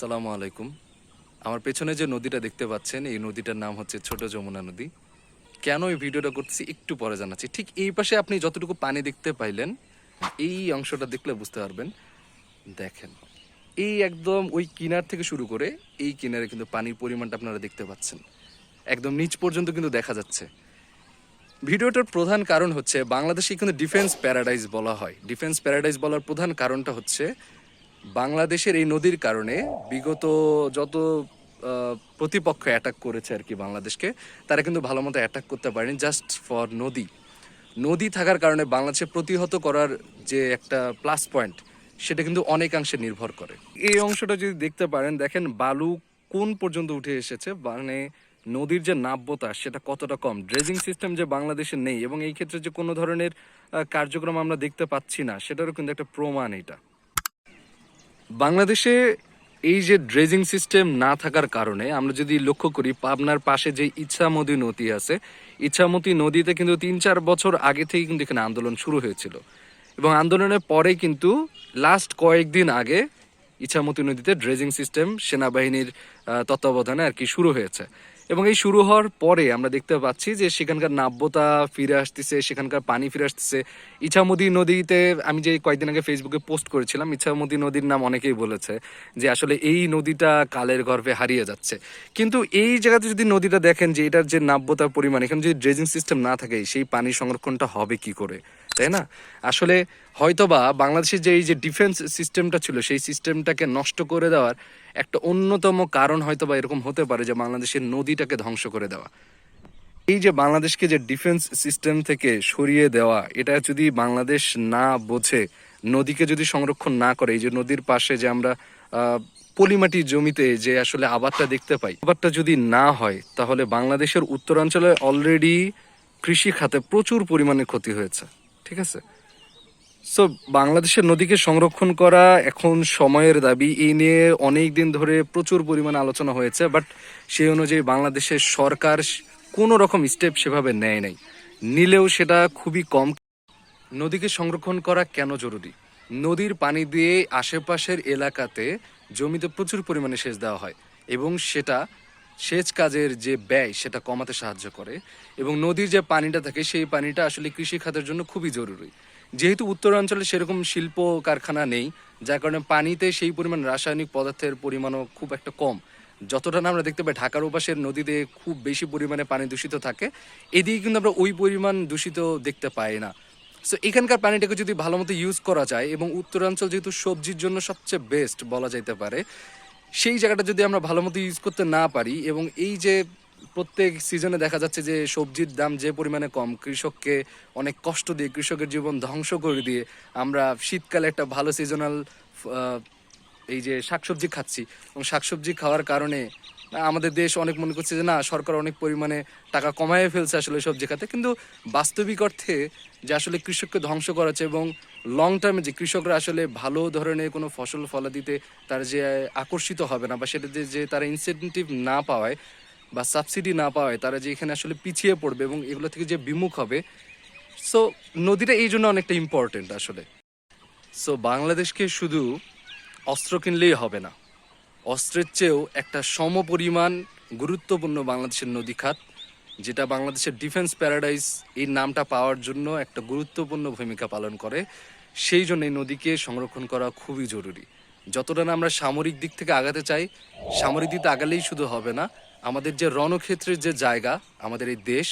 সালামু আলাইকুম। আমার পেছনে যে নদীটা দেখতে পাচ্ছেন, এই নদীটার নাম হচ্ছে ছোট যমুনা নদী। কেন এই ভিডিওটা করতেছি একটু পরে জানাচ্ছি। ঠিক এই পাশে আপনি যতটুকু পানি দেখতে পাইলেন, এই অংশটা দেখলে বুঝতে পারবেন। দেখেন, এই একদম ওই কিনার থেকে শুরু করে এই কিনারে কিন্তু পানির পরিমাণটা আপনারা দেখতে পাচ্ছেন। একদম নিচ পর্যন্ত কিন্তু দেখা যাচ্ছে। ভিডিওটার প্রধান কারণ হচ্ছে, বাংলাদেশে কিন্তু ডিফেন্স প্যারাডাইজ বলা হয়। ডিফেন্স প্যারাডাইজ বলার প্রধান কারণটা হচ্ছে বাংলাদেশের এই নদীর কারণে বিগত যত প্রতিপক্ষ অ্যাটাক করেছে আর কি বাংলাদেশকে, তারা কিন্তু ভালো মতো অ্যাটাক করতে পারেনি জাস্ট ফর নদী। নদী থাকার কারণে বাংলাদেশে প্রতিহত করার যে একটা প্লাস পয়েন্ট সেটা কিন্তু অনেকাংশে নির্ভর করে। এই অংশটা যদি দেখতে পারেন, দেখেন বালু কোন পর্যন্ত উঠে এসেছে মানে নদীর যে নাব্যতা, সেটা কতটা কম? ড্রেজিং সিস্টেম যে বাংলাদেশে নেই, এবং এই ক্ষেত্রে যে কোনো ধরনের কার্যক্রম আমরা দেখতে পাচ্ছি না, সেটারও কিন্তু একটা প্রমাণ এটা। বাংলাদেশে এই যে ড্রেজিং সিস্টেম না থাকার কারণে, আমরা যদি লক্ষ্য করি, পাবনার পাশে যে ইচ্ছামতি নদী আছে ইচ্ছামতি নদীতে কিন্তু তিন চার বছর আগে থেকে কিন্তু এখানে আন্দোলন শুরু হয়েছিল। এবং আন্দোলনের পরে কিন্তু লাস্ট কয়েকদিন আগে ইচ্ছামতি নদীতে ড্রেজিং সিস্টেম সেনাবাহিনীর তত্ত্বাবধানে আর কি শুরু হয়েছে। এবং এই শুরু হওয়ার পরে আমরা দেখতে পাচ্ছি যে সেখানকার নাব্যতা ফিরে আসতেছে, সেখানকার পানি ফিরে আসতেছে। ইছামতি নদীতে আমি যে কয়েকদিন আগে ফেসবুকে পোস্ট করেছিলাম, ইছামতি নদীর নাম অনেকেই বলেছে যে আসলে এই নদীটা কালের গর্ভে হারিয়ে যাচ্ছে। কিন্তু এই জায়গাতে যদি নদীটা দেখেন যে এটার যে নাব্যতার পরিমাণ, এখানে যদি ড্রেজিং সিস্টেম না থাকে, সেই পানি সংরক্ষণটা হবে কি করে? তাই না? আসলে হয়তোবা বাংলাদেশের যে এই যে ডিফেন্স সিস্টেমটা ছিল, সেই সিস্টেমটাকে নষ্ট করে দেওয়ার একটা অন্যতম কারণ হয়তোবা এরকম হতে পারে যে বাংলাদেশের নদীটাকে ধ্বংস করে দেওয়া। এই যে বাংলাদেশকে যে ডিফেন্স সিস্টেম থেকে সরিয়ে দেওয়া, এটা যদি বাংলাদেশ না বোঝে, নদীকে যদি সংরক্ষণ না করে, এই যে নদীর পাশে যে আমরা পলিমাটি জমিতে যে আসলে আবাদটা দেখতে পাই, আবাদটা যদি না হয়, তাহলে বাংলাদেশের উত্তরাঞ্চলে অলরেডি কৃষি খাতে প্রচুর পরিমাণে ক্ষতি হয়েছে। ঠিক আছে? সো বাংলাদেশের নদীকে সংরক্ষণ করা এখন সময়ের দাবি। এই নিয়ে অনেক দিন ধরে প্রচুর পরিমাণে আলোচনা হয়েছে বাট সেই অনুযায়ী বাংলাদেশের সরকার কোনো রকম স্টেপ সেভাবে নেয় নাই। নিলেও সেটা খুবই কম। নদীকে সংরক্ষণ করা কেন জরুরি? নদীর পানি দিয়ে আশেপাশের এলাকাতে জমিতে প্রচুর পরিমাণে সেচ দেওয়া হয়, এবং সেটা সেচ কাজের যে ব্যয়, সেটা কমাতে সাহায্য করে এবং নদীর যে পানিটা থাকে, সেই পানিটা আসলে কৃষি খাতের জন্য খুবই জরুরি। যেহেতু উত্তরাঞ্চলে সেরকম শিল্প কারখানা নেই, যার কারণে পানিতে সেই পরিমাণ রাসায়নিক পদার্থের পরিমাণও খুব একটা কম। যতটা না আমরা দেখতে পাই, ঢাকার ওপাশের নদীতে খুব বেশি পরিমাণে পানি দূষিত থাকে। এদিকে কিন্তু আমরা ওই পরিমাণ দূষিত দেখতে পাই না। সো এখানকার পানিটাকে যদি ভালো মতো ইউজ করা যায় এবং উত্তরাঞ্চল যেহেতু সবজির জন্য সবচেয়ে বেস্ট বলা যাইতে পারে সেই জায়গাটা যদি আমরা ভালো মতো ইউজ করতে না পারি এবং এই যে প্রত্যেক সিজনে দেখা যাচ্ছে যে সবজির দাম যে পরিমাণে কম, কৃষককে অনেক কষ্ট দিয়ে, কৃষকের জীবন ধ্বংস করে দিয়ে আমরা শীতকালে একটা ভালো সিজনাল এই যে শাকসবজি খাচ্ছি। এবং শাকসবজি খাওয়ার কারণে আমাদের দেশ অনেক মনে করছে যে না, সরকার অনেক পরিমাণে টাকা কমায় ফেলছে আসলে সবজি খাতে কিন্তু বাস্তবিক অর্থে যে আসলে কৃষককে ধ্বংস করাচ্ছে এবং লং টার্মে যে কৃষকরা আসলে ভালো ধরনের কোনো ফসল ফলাদিতে তার যে আকর্ষিত হবে না বা সেটাতে যে তারা ইনসেন্টিভ না পাওয়ায় বা সাবসিডি না পাওয়ায়, তারা যে এখানে আসলে পিছিয়ে পড়বে এবং এগুলো থেকে যে বিমুখ হবে। সো নদীটা এই জন্য অনেকটা ইম্পর্টেন্ট আসলে। সো বাংলাদেশকে শুধু অস্ত্র কিনলেই হবে না। অস্ত্রের চেয়েও একটা সমপরিমাণ গুরুত্বপূর্ণ বাংলাদেশের নদী খাত যেটা বাংলাদেশের ডিফেন্স প্যারাডাইস এই নামটা পাওয়ার জন্য একটা গুরুত্বপূর্ণ ভূমিকা পালন করে, সেই জন্য এই নদীকে সংরক্ষণ করা খুবই জরুরি। যতটা না আমরা সামরিক দিক থেকে আগাতে চাই, সামরিক দিক আগালেই শুধু হবে না, আমাদের যে রণক্ষেত্রের যে জায়গা, আমাদের এই দেশ,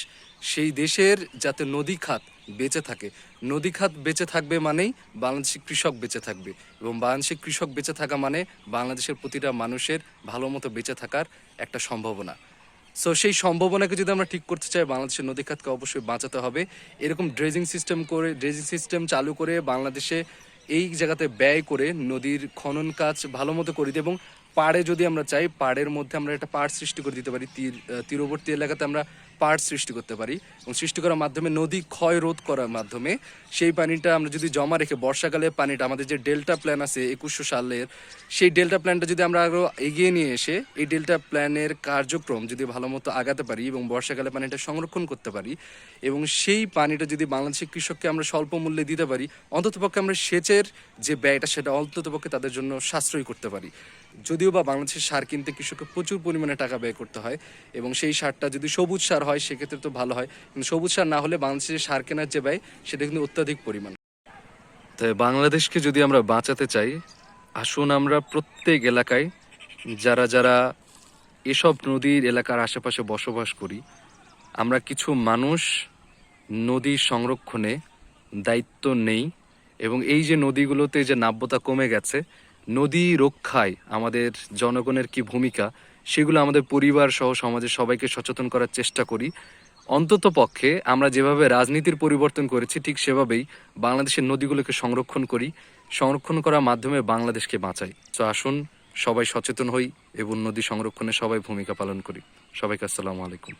সেই দেশের যাতে নদী খাত বেঁচে থাকে। নদী খাত বেঁচে থাকবে মানেই বাংলাদেশের কৃষক বেঁচে থাকবে এবং বাংলাদেশের কৃষক বেঁচে থাকা মানে বাংলাদেশের প্রতিটা মানুষের ভালো মতো বেঁচে থাকার একটা সম্ভাবনা। সো সেই সম্ভাবনাকে যদি আমরা ঠিক করতে চাই, বাংলাদেশের নদী খাতকে অবশ্যই বাঁচাতে হবে। এরকম ড্রেজিং সিস্টেম করে ড্রেজিং সিস্টেম চালু করে বাংলাদেশে এই জায়গাতে ব্যয় করে নদীর খনন কাজ ভালো মতো করে দিই এবং পাড়ে যদি আমরা চাই, পাড়ের মধ্যে আমরা একটা পাড় সৃষ্টি করে দিতে পারি, তীর তীরবর্তী এলাকাতে আমরা পাড় সৃষ্টি করতে পারি এবং সৃষ্টি করার মাধ্যমে নদী ক্ষয় রোধ করার মাধ্যমে সেই পানিটা আমরা যদি জমা রেখে, বর্ষাকালে পানিটা, আমাদের যে ডেল্টা প্ল্যান আছে একুশশো সালের, সেই ডেল্টা প্ল্যানটা যদি আমরা আরও এগিয়ে নিয়ে এসে, এই ডেল্টা প্ল্যানের কার্যক্রম যদি ভালো মতো আগাতে পারি এবং বর্ষাকালে পানিটা সংরক্ষণ করতে পারি এবং সেই পানিটা যদি বাংলাদেশের কৃষককে আমরা স্বল্প মূল্যে দিতে পারি, অন্ততপক্ষে আমরা সেচের যে ব্যয়টা, সেটা অন্ততপক্ষে তাদের জন্য সাশ্রয়ী করতে পারি। যদিও বা বাংলাদেশের সার কিনতে কৃষককে প্রচুর পরিমাণে টাকা ব্যয় করতে হয় এবং সেই সারটা যদি সবুজ সার হয়, সেক্ষেত্রে তো ভালো হয়। কিন্তু সবুজ সার না হলে বাংলাদেশের সার কেনার যে ব্যয়, সেটা কিন্তু অত্যাধিক পরিমাণ। তাই বাংলাদেশকে যদি আমরা বাঁচাতে চাই, আসুন আমরা প্রত্যেক এলাকায় যারা যারা এসব নদীর এলাকার আশেপাশে বসবাস করি, আমরা কিছু মানুষ নদী সংরক্ষণে দায়িত্ব নেই এবং এই যে নদীগুলোতে যে নাব্যতা কমে গেছে নদী রক্ষায় আমাদের জনগণের কি ভূমিকা, সেগুলো আমাদের পরিবার সহ সমাজের সবাইকে সচেতন করার চেষ্টা করি। অন্তত পক্ষে আমরা যেভাবে রাজনীতির পরিবর্তন করেছি, ঠিক সেভাবেই বাংলাদেশের নদীগুলোকে সংরক্ষণ করি। সংরক্ষণ করার মাধ্যমে বাংলাদেশকে বাঁচাই। তো আসুন, সবাই সচেতন হই, এবং নদী সংরক্ষণে সবাই ভূমিকা পালন করি। সবাইকে আসসালামু আলাইকুম।